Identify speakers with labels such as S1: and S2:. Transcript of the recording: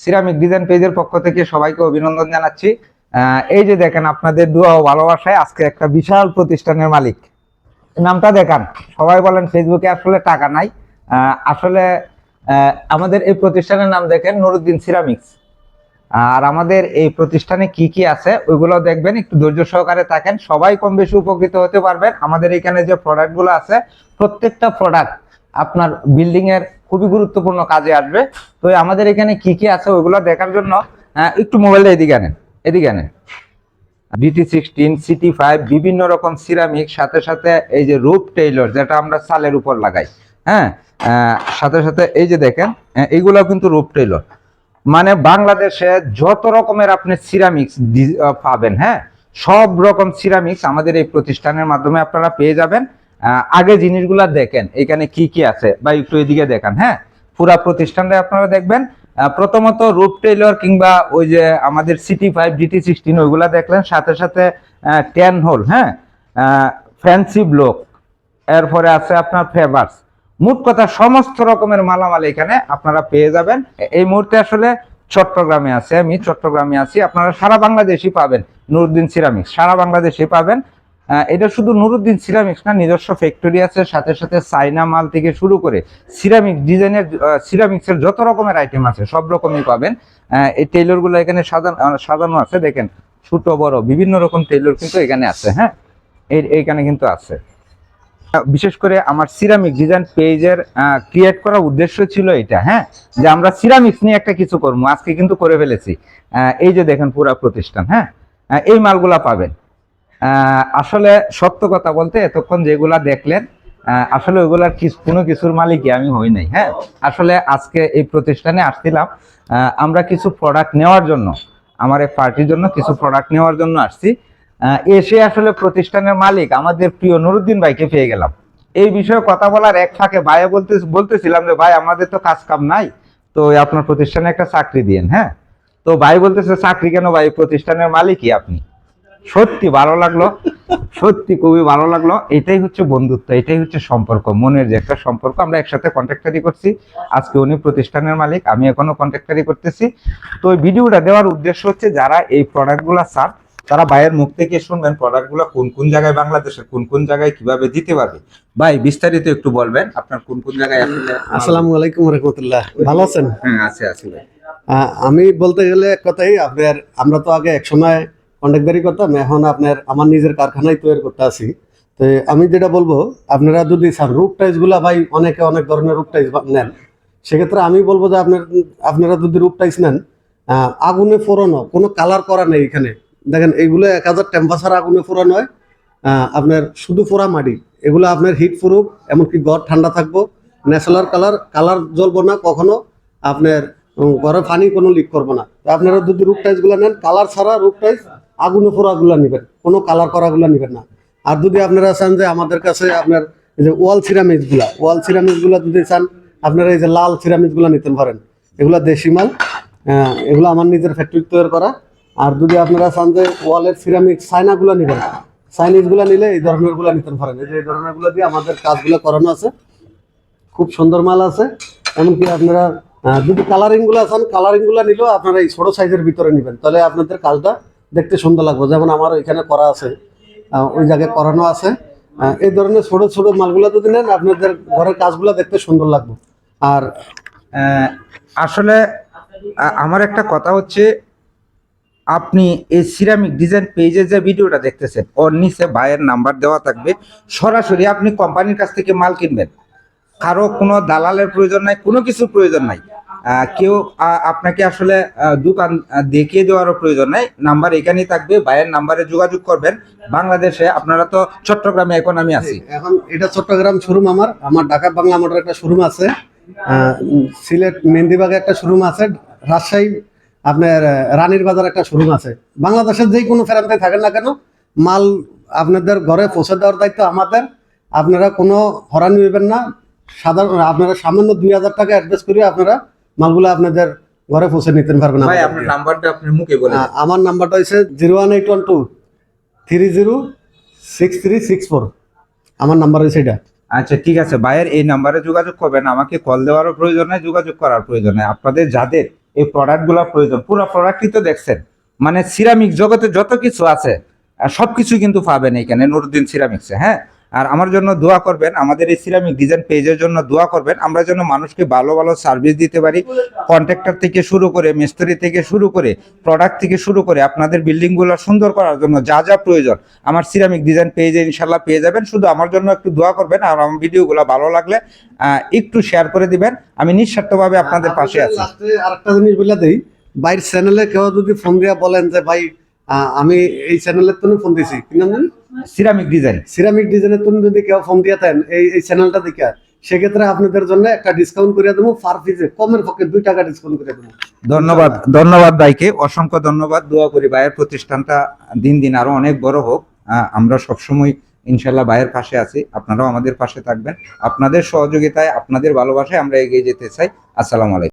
S1: Ceramic design পেজের পক্ষ থেকে সবাইকে অভিনন্দন জানাচ্ছি। এই যে দেখেন আপনাদের দোয়া ও ভালোবাসায় আজকে একটা বিশাল প্রতিষ্ঠানের মালিক। নামটা দেখান। সবাই বলেন ফেসবুকে আসলে টাকা নাই। আসলে আমাদের এই প্রতিষ্ঠানের নাম দেখেন নুরুদ্দিন সিরামিক্স আর আমাদের এই প্রতিষ্ঠানে কি কি আছে, ওইগুলো দেখবেন, একটু ধৈর্য সহকারে থাকেন। সবাই কম বেশি উপকৃত হতে পারবেন। আমাদের এখানে যে প্রোডাক্টগুলো আছে, প্রত্যেকটা প্রোডাক্ট আপনার বিল্ডিং এর খুবই গুরুত্বপূর্ণ কাজে আসবে। তো আমাদের এখানে কি কি আছে ওইগুলো দেখার জন্য একটু মোবাইলটা এদিকে আনেন এদিকে আনেন। ডিটি সিক্সটিন সিটি ফাইভ বিভিন্ন রকম সিরামিক সাথে সাথে এই যে রূপ টেইলর যেটা আমরা চালের উপর লাগাই হ্যাঁ সাথে সাথে এই যে দেখেন আহ, এইগুলো কিন্তু রূপ টেইলর মানে বাংলাদেশে যত রকমের আপনি সিরামিক্স পাবেন হ্যাঁ সব রকম সিরামিক্স আমাদের এই প্রতিষ্ঠানের মাধ্যমে আপনারা পেয়ে যাবেন। আগে জিনিসগুলা দেখেন, এখানে কি কি আছে? বা একটু এদিকে দেখান হ্যাঁ? পুরা প্রতিষ্ঠানটা আপনারা দেখবেন। প্রথমত রূপ টেইলর কিংবা ওই যে আমাদের সিটি ফাইভ জিটি সিক্সটিন, ওইগুলা দেখলেন। সাথে সাথে টেন হোল হ্যাঁ? Fancy block. এরপরে আছে আপনার ফেভার্স। মোট কথা, সমস্ত রকমের মালামাল এখানে আপনারা পেয়ে যাবেন। এই মুহূর্তে আসলে চট্টগ্রামে আছে আমি, চট্টগ্রামে আছি। আপনারা সারা বাংলাদেশই পাবেন, নুরুদ্দিন সিরামিক্স সারা বাংলাদেশে পাবেন। এটা শুধু নুরুদ্দিন সিরামিক্স না, নিজস্ব ফ্যাক্টরি আছে, সাথে সাথে চাইনা মাল থেকে শুরু করে সিরামিক ডিজাইনের সিরামিক্সের যত রকমের আইটেম আছে, সব রকমই পাবেন। এই টেইলরগুলো এখানে সাজানো সাজানো আছে, দেখেন, ছোট, বড়, বিভিন্ন রকম টেইলর কিন্তু এখানে আছে হ্যাঁ? এই, এইখানে কিন্তু আছে। বিশেষ করে আমার সিরামিক ডিজাইন পেজের ক্রিয়েট করার উদ্দেশ্য ছিল এটা হ্যাঁ? যে আমরা সিরামিক্স নিয়ে একটা কিছু করব, আজকে কিন্তু করে ফেলেছি। এই যে দেখেন পুরা প্রতিষ্ঠান হ্যাঁ? এই মালগুলা পাবেন। আসলে সত্য কথা বলতে এতক্ষণ যেগুলা দেখলেন আসলে ওইগুলার কোনো কিছুর মালিকই আমি হই নাই হ্যাঁ? আসলে আজকে এই প্রতিষ্ঠানে আসছিলাম আমরা কিছু প্রোডাক্ট নেওয়ার জন্য, আমার এই পার্টির জন্য কিছু প্রোডাক্ট নেওয়ার জন্য আসছি। এসে আসলে প্রতিষ্ঠানের মালিক আমাদের প্রিয় নুরুদ্দিন ভাইকে পেয়ে গেলাম। এই বিষয়ে কথা বলার এক ফাঁকে ভাইয়া বলতে বলতেছিলাম যে, ভাই, আমাদের তো কাজ কাম নাই, তো আপনার প্রতিষ্ঠানে একটা চাকরি দিয়েন হ্যাঁ? তো ভাই বলতেছে, চাকরি কেন ভাই? প্রতিষ্ঠানের মালিকই আপনি। সত্যি ভালো লাগল সত্যি খুবই ভালো লাগল। এটাই হচ্ছে বন্ধুত্ব এটাই হচ্ছে সম্পর্ক মনের যে একটা সম্পর্ক আমরা একসাথে কন্ট্রাক্টারি করছি। আজকে উনি প্রতিষ্ঠানের মালিক আমি এখনও কন্ট্রাক্টারি করতেছি। তো এই ভিডিওটা দেওয়ার উদ্দেশ্য হচ্ছে যারা এই প্রোডাক্টগুলো চান তারা ভাইয়ের মুখ থেকে শুনবেন প্রোডাক্টগুলো কোন কোন জায়গায় বাংলাদেশের কোন কোন জায়গায় কীভাবে দিতে পারবে। ভাই বিস্তারিত একটু বলবেন আপনার কোন কোন জায়গায়
S2: আসসালামু আলাইকুম রহমতুল্লাহ। ভালো আছেন?
S1: হ্যাঁ আছে আছে ভাই।
S2: আমি বলতে গেলে এক কথাই আপনার আমরা তো আগে এক সময় কন্ট্রাক্টারি করতাম এখন আপনার, আমার নিজের কারখানায় তৈরি করতে আছি। তো আমি যেটা বলব, আপনারা যদি চান রুপ টাইসগুলা ভাই, অনেকে অনেক ধরনের রুপ টাইস নেন, সেক্ষেত্রে আমি বলব যে আপনার, আপনারা যদি রুপ টাইস নেন আগুনে ফোড়ানো, কোনো কালার করা নেই এখানে। দেখেন এইগুলো এক হাজার টেম্পারেচার আগুনে ফোরানো হয়। আপনার শুধু ফোরা মাটি, এগুলো আপনার হিট প্রুফ এমনকি ঘর ঠান্ডা থাকব। ন্যাচারাল কালার কালার জ্বলবো না, কখনো আপনার ঘরে পানি কোনো লিক করব না। আপনারা যদি রুপ টাইসগুলো নেন কালার ছাড়া রুপ টাইস আগুনে ফোড়াগুলো নেবেন কোনো কালার করাগুলো নেবেন না। আর যদি আপনারা চান যে আমাদের কাছে আপনার যে ওয়াল সিরামিক্সগুলা ওয়াল সিরামিক্সগুলা যদি চান আপনারা এই যে লাল সিরামিক্সগুলা নিতে পারেন। এগুলা দেশি মাল আহ, এগুলো আমার নিজের ফ্যাক্টরি তৈরি করা। আর যদি আপনারা চান যে ওয়ালের সিরামিক চাইনাগুলো নেবেন চাইনিজগুলা নিলে এই ধরনেরগুলা নিতে পারেন। এই যে এই ধরনেরগুলা দিয়ে আমাদের কাজগুলো করানো আছে। খুব সুন্দর মাল আছে। এমনকি আপনারা যদি কালারিংগুলো চান কালারিংগুলো নিলেও আপনারা এই ছোট সাইজের ভিতরে নেবেন। তাহলে আপনাদের কাজটা দেখতে সুন্দর লাগবে। যেমন আমার এখানে করা আছে ওই জায়গায় করানো আছে। এই ধরনের ছোট ছোট মালগুলো যদি নেন, আপনাদের ঘরের কাজগুলো দেখতে সুন্দর লাগবে। আর
S1: আসলে আমার একটা কথা হচ্ছে, আপনি এই সিরামিক ডিজাইন পেজে যে ভিডিওটা দেখতেছেন, ওর নিচে ভাইয়ের নাম্বার দেওয়া থাকবে। সরাসরি আপনি কোম্পানির কাছ থেকে মাল কিনবেন। কারও কোনো দালালের প্রয়োজন নাই, কোনো কিছুর প্রয়োজন নাই। কেউ আপনাকে আসলে দোকান দেখিয়ে দেওয়ারও প্রয়োজন নাই। নাম্বার এখানেই থাকবে, ভাইয়ের নাম্বারে যোগাযোগ করবেন। বাংলাদেশে আপনারা তো চট্টগ্রামে, এখন আমি আছি।
S2: এখন এটা চট্টগ্রাম শোরুম আমার। আমার ঢাকা বাংলা মোটর একটা শোরুম আছে। সিলেট মেহেন্দিবাগে একটা শোরুম আছে। রাজশাহী, আপনার রানীর বাজার একটা শোরুম আছে। বাংলাদেশের যেই কোনো ফেরান্তে থাকেন না কেন, মাল আপনাদের ঘরে পৌঁছে দেওয়ার দায়িত্ব আমাদের। আপনারা কোনো হরানি নেবেন না। সাধারণ, আপনারা সামান্য দুই হাজার টাকা অ্যাডভান্স করে আপনারা মালগুলো আপনাদের ঘরে পৌঁছে নিতে পারবেন
S1: ভাই আপনার নাম্বারটা আপনি মুখে বলে
S2: আমার নাম্বারটা হচ্ছে zero one eight one two three zero six three six four. আমার নাম্বার হয়েছে এটা।
S1: আচ্ছা ঠিক আছে। ভাইয়ের এই নাম্বারে যোগাযোগ করবেন। আমাকে কল দেওয়ারও প্রয়োজন নাই যোগাযোগ করার প্রয়োজন নাই। আপনাদের যাদের এই প্রোডাক্টগুলো প্রয়োজন পুরো প্রোডাক্টই তো দেখছেন। মানে সিরামিক জগতে যত কিছু আছে সব সবকিছু কিন্তু পাবেন এখানে নুরুদ্দিন সিরামিক্সে হ্যাঁ? আর আমার জন্য দোয়া করবেন আমাদের এই সিরামিক ডিজাইন পেজের জন্য দোয়া করবেন আমরা যেন মানুষকে ভালো ভালো সার্ভিস দিতে পারি। কন্ট্রাক্টর থেকে শুরু করে মিস্ত্রি থেকে শুরু করে প্রোডাক্ট থেকে শুরু করে আপনাদের বিল্ডিংগুলো সুন্দর করার জন্য যা যা প্রয়োজন আমার সিরামিক ডিজাইন পেজে ইনশাল্লাহ পেয়ে যাবেন। শুধু আমার জন্য একটু দোয়া করবেন আর আমার ভিডিওগুলো ভালো লাগলে একটু শেয়ার করে দিবেন। আমি নিঃস্বার্থভাবে আপনাদের পাশে আছি।
S2: আরেকটা জিনিস বলে দিই বাইরের চ্যানেলে কেউ যদি ফোন দিয়ে বলেন যে ভাই আমি এই চ্যানেলের তো ফোন দিছি। কি নাম জানি?
S1: সিরামিক ডিজাইন
S2: সিরামিক ডিজাইনের তুমি যদি কেউ ফোন দিয়ে দেন এই এই চ্যানেলটা দেখে সেক্ষেত্রে আপনাদের জন্য একটা ডিসকাউন্ট করে দেবো পার পিসে কমের পক্ষে দুই টাকা ডিসকাউন্ট করে দেবো।
S1: ধন্যবাদ ধন্যবাদ ভাইকে অসংখ্য ধন্যবাদ দোয়া করি ভাইয়ের প্রতিষ্ঠানটা দিন দিন আরও অনেক বড় হোক। আমরা সবসময় ইনশাল্লাহ ভাইয়ের পাশে আছি আপনারাও আমাদের পাশে থাকবেন। আপনাদের সহযোগিতায় আপনাদের ভালোবাসায় আমরা এগিয়ে যেতে চাই। আসসালামু আলাইকুম।